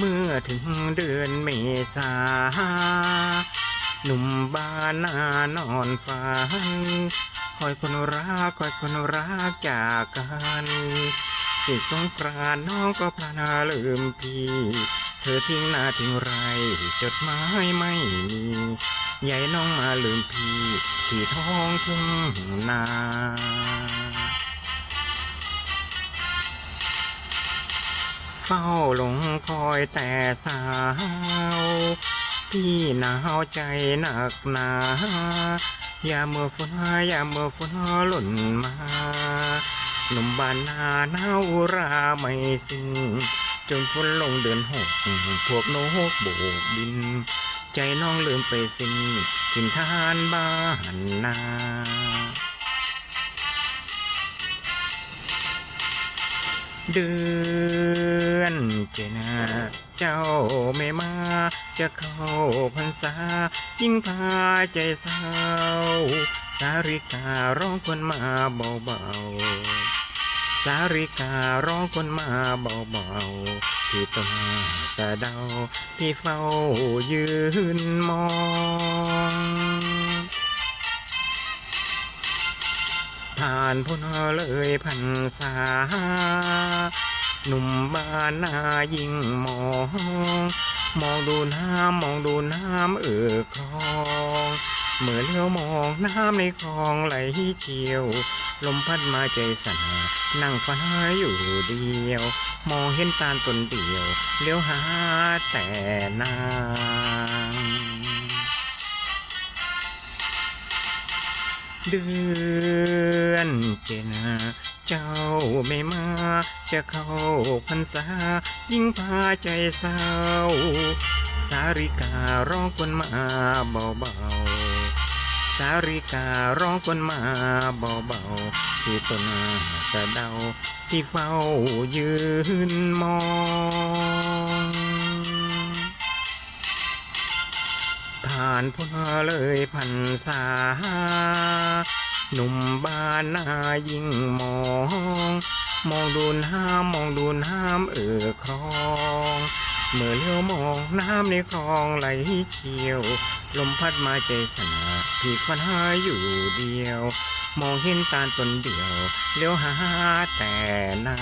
เมื่อถึงเดือนเมษา หนุ่มบ้านนานอนฝัน คอยคนรักคอยคนรักจากกันสิสงกรานน้องก็พลานาลืมพี่ เธอทิ้งหน้าทิ้งไร จดหมายไม่มีใหญ่น้องมาลืมพี่ ที่ท้องทุ่งนา เฝ้าหลงคอยแต่สาว พี่หนาวใจหนักหนาอย่าเมื่อฟ้าอย่าเมื่อฟ้าหล่นมาหนุ่มบ้านนาหนาวราไม่สิ้นจนฝนลงเดือนหกพวกนกโบกบิน ใจน้องลืมไปสิ้นถิ่นทานบ้านนาเดือ นเจนาเจ้าไม่มา จะเข้าพรรษา ยิ่งพาใจเศร้า สาริการ้องคนมาเบาๆ สาริการ้องคนมาเบาๆ ที่ต้นสะเดาที่เฝ้ายืนมองผ่านพ้นเลยพันษา หนุ่มบ้านนายิ่งมอง มองดูน้ำมองดูน้ำเอ่อคลองเมื่อเลี้ยวมองน้ำในคลองไหลเชี่ยว ลมพัดมาใจสั่นนั่งฝันอยู่เดียว มองเห็นตาลตนเดียวเลี้ยวหาแต่นางเดือนเจนา เจ้าไม่มา จะเข้าพรรษา ยิ่งพาใจเศร้า สาริการ้องคนมาเบาๆ สาริการ้องคนมาเบาๆ ที่ต้นสะเดาที่เฝ้ายืนมองผ่านพ้นเลยพันษา หนุ่มบ้านนายิ่งมอง มองดูน้ำมองดูน้ำเอ่อคลอง เมื่อเลี้ยวมองน้ำในคลองไหลเชี่ยว ลมพัดมาใจสนาพี่ฝันหาอยู่เดียว มองเห็นตาลตนเดียว เลี้ยวหาแต่นา